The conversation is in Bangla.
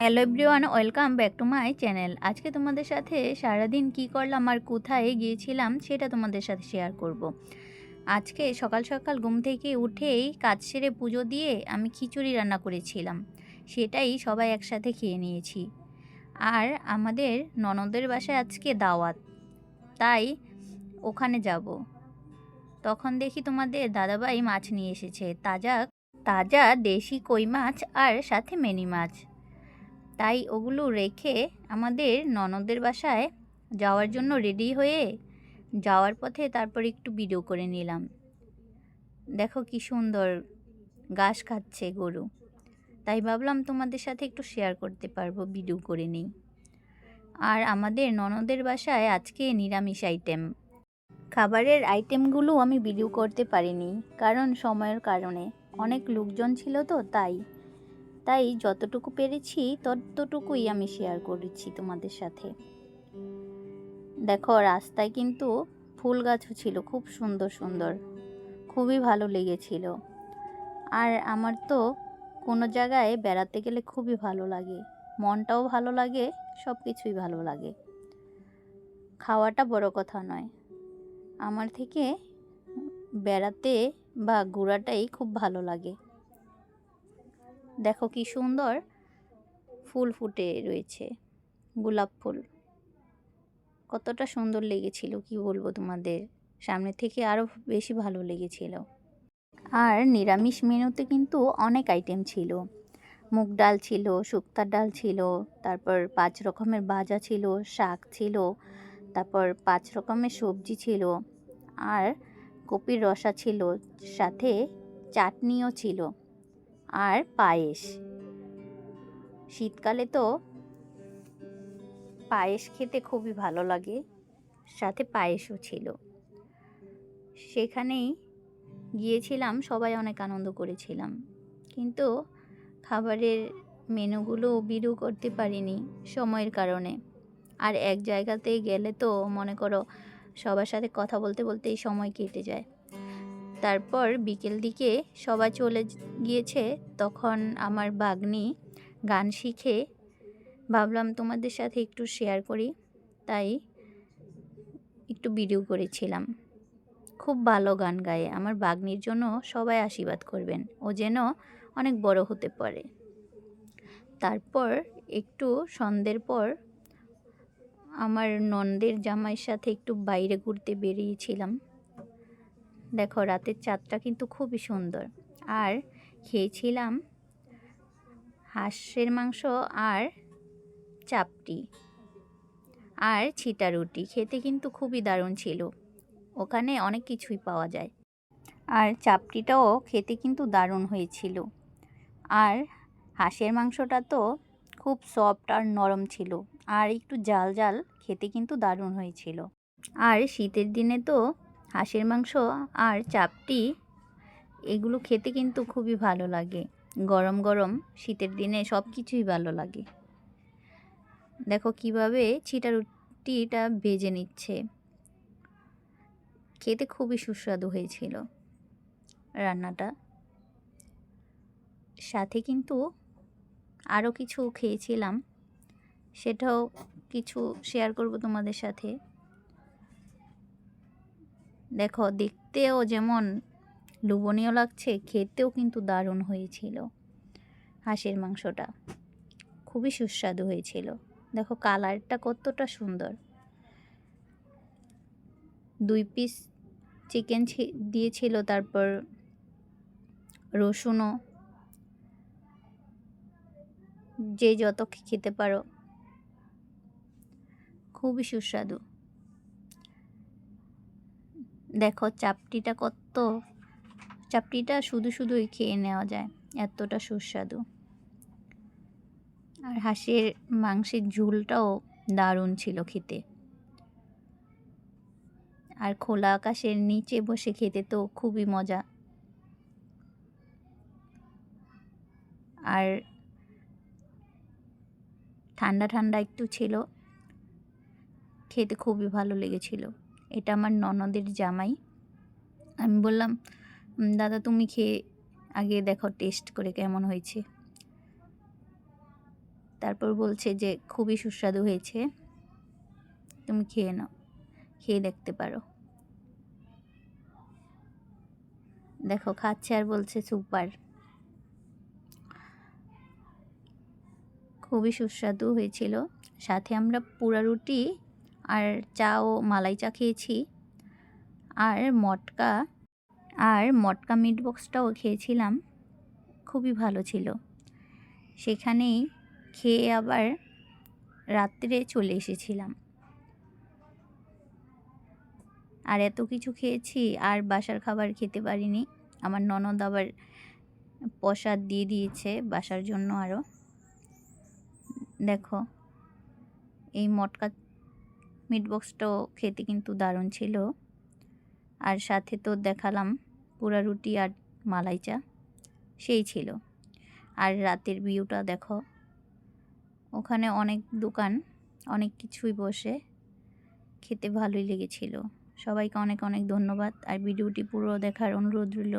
Hello everyone, welcome back to my channel. আজকে তোমাদের সাথে সারাদিন কি করলাম আর কোথায় গিয়েছিলাম সেটা তোমাদের সাথে শেয়ার করব। আজকে সকাল সকাল ঘুম থেকে উঠেই কাজ সেরে পুজো দিয়ে আমি খিচুড়ি রান্না করেছিলাম। সেটাই সবাই একসাথে খেয়ে নিয়েছি। আর আমাদের ননদের বাসায় আজকে দাওয়াত। তাই ওখানে যাব। তখন দেখি তোমাদের দাদাভাই মাছ নিয়ে এসেছে। তাজা তাজা দেশি কই মাছ আর সাথে মেনি মাছ। তাই ওগুলো রেখে আমাদের ননদের বাসায় যাওয়ার জন্য রেডি হয়ে যাওয়ার পথে তারপর একটু ভিডিও করে নিলাম। দেখো কি সুন্দর ঘাস খাচ্ছে গরু। তাই ভাবলাম তোমাদের সাথে একটু শেয়ার করতে পারব ভিডিও করে নিই। আর আমাদের ননদের বাসায় আজকে নিরামিষ আইটেম খাবারের আইটেমগুলো আমি ভিডিও করতে পারিনি, কারণ সময়ের কারণে। অনেক লোকজন ছিল তো, তাই। তাই যতটুকু পেরেছি, ততটুকুই আমি শেয়ার করেছি তোমাদের সাথে। দেখো, রাস্তায় কিন্তু ফুল গাছও ছিল, খুব সুন্দর সুন্দর। খুবই ভালো লেগেছিল। আর আমার তো কোনো জায়গায় বেড়াতে গেলে খুবই ভালো লাগে। মনটাও ভালো লাগে সব কিছুই ভালো লাগে। খাওয়াটা বড় কথা নয়। আমার থেকে বেড়াতে বা ঘোরাটাই খুব ভালো লাগে। দেখো কি সুন্দর ফুল ফুটে রয়েছে, গোলাপ ফুল। কতটা সুন্দর লেগেছিল, কি বলব তোমাদের? সামনে থেকে আরও বেশি ভালো লেগেছিল। আর নিরামিষ মেনুতে কিন্তু অনেক আইটেম ছিল। মুগ ডাল ছিল, শুক্তার ডাল ছিল, তারপর পাঁচ রকমের ভাজা ছিল, শাক ছিল, তারপর পাঁচ রকমের সবজি ছিল, আর কপির রসা ছিল, সাথে চাটনিও ছিল। আর পায়েস। শীতকালে তো পায়েস খেতে খুবই ভালো লাগে, সাথে পায়েসও ছিল। সেখানেই গিয়েছিলাম, সবাই অনেক আনন্দ করেছিলাম। কিন্তু খাবারের মেনুগুলো বিরু করতে পারিনি সময়ের কারণে। আর এক জায়গাতে গেলে তো মনে করো সবার সাথে কথা বলতে, বলতেই সময় কেটে যায়। তারপর বিকেল দিকে সবাই চলে গিয়েছে, তখন আমার বাগনি গান শিখে, ভাবলাম তোমাদের সাথে একটু শেয়ার করি, তাই একটু ভিডিও করেছিলাম। খুব ভালো গান গায়, আমার বাগনির জন্য সবাই আশীর্বাদ করবেন, ও যেন অনেক বড় হতে পারে। তারপর একটু সন্ধ্যের পর আমার নন্দের জামাইয়ের সাথে একটু বাইরে ঘুরতে বেরিয়েছিলাম। দেখো, রাতের চাঁদটা কিন্তু খুবই সুন্দর। আর খেয়েছিলাম হাঁসের মাংস আর চাপটি আর ছিটা রুটি। খেতে কিন্তু খুবই দারুণ ছিল। ওখানে অনেক কিছুই পাওয়া যায়। আর চাপটিটাও খেতে কিন্তু দারুণ হয়েছিল। আর হাঁসের মাংসটা তো খুব সফট আর নরম ছিল। আর একটু জাল জাল খেতে কিন্তু দারুণ হয়েছিল। আর শীতের দিনে তো হাঁসের মাংস আর চাপটি, এগুলো খেতে কিন্তু খুবই ভালো লাগে। গরম গরম শীতের দিনে সব কিছুই ভালো লাগে। দেখো কীভাবে ছিটা রুটিটা ভেজে নিচ্ছে। খেতে খুবই সুস্বাদু হয়েছিল রান্নাটা। সাথে কিন্তু আরও কিছু খেয়েছিলাম, সেটাও কিছু শেয়ার করব তোমাদের সাথে। দেখো, দেখতেও যেমন লোভনীয় লাগছে, খেতেও কিন্তু দারুণ হয়েছিল হাঁসের মাংসটা। খুবই সুস্বাদু হয়েছিল। দেখো, কালারটা কতটা সুন্দর। দুই পিস চিকেন দিয়েছিল, তারপর রসুনও। যে যত খেতে পারো। খুবই সুস্বাদু। দেখো চাপটিটা কত? চাপটিটা শুধু শুধুই খেয়ে নেওয়া যায়, এতটা সুস্বাদু। আর হাঁসের মাংসের ঝোলটাও দারুণ ছিল খেতে। আর খোলা আকাশের নিচে বসে খেতে তো খুবই মজা। আর ঠান্ডা ঠান্ডা একটু ছিল, খেতে খুবই ভালো লেগেছিল। এটা আমার ননদের জামাই। আমি বললাম দাদা তুমি খেয়ে আগে দেখো টেস্ট করে কেমন হয়েছে। তারপর বলছে যে, খুবই সুস্বাদু হয়েছে। তুমি খেয়ে নাও, খেয়ে দেখতে পারো। দেখো, খাচ্ছে আর বলছে, সুপার। খুবই সুস্বাদু হয়েছিল। সাথে আমরা পুরা রুটি আর চা ও মালাই চা খেয়েছি। আর মটকা আর মটকা মিট বক্সটাও খেয়েছিলাম। খুবই ভালো ছিল। সেখানেই খেয়ে আবার রাত্রে চলে এসেছিলাম। আর এত কিছু খেয়েছি, আর বাসার খাবার খেতে পারিনি। আমার ননদ আবার প্রসাদ দিয়ে দিয়েছে বাসার জন্য আরও। দেখো, এই মটকা মিট বক্সটাও খেতে কিন্তু দারুণ ছিল। আর সাথে তো দেখালাম পুরা রুটি আর মালাই চা, সেই ছিল। আর রাতের ভিউটা দেখো, ওখানে অনেক দোকান, অনেক কিছুই বসে, খেতে ভালোই লেগেছিল। সবাইকে অনেক অনেক ধন্যবাদ। আর ভিডিওটি পুরো দেখার অনুরোধ রইল।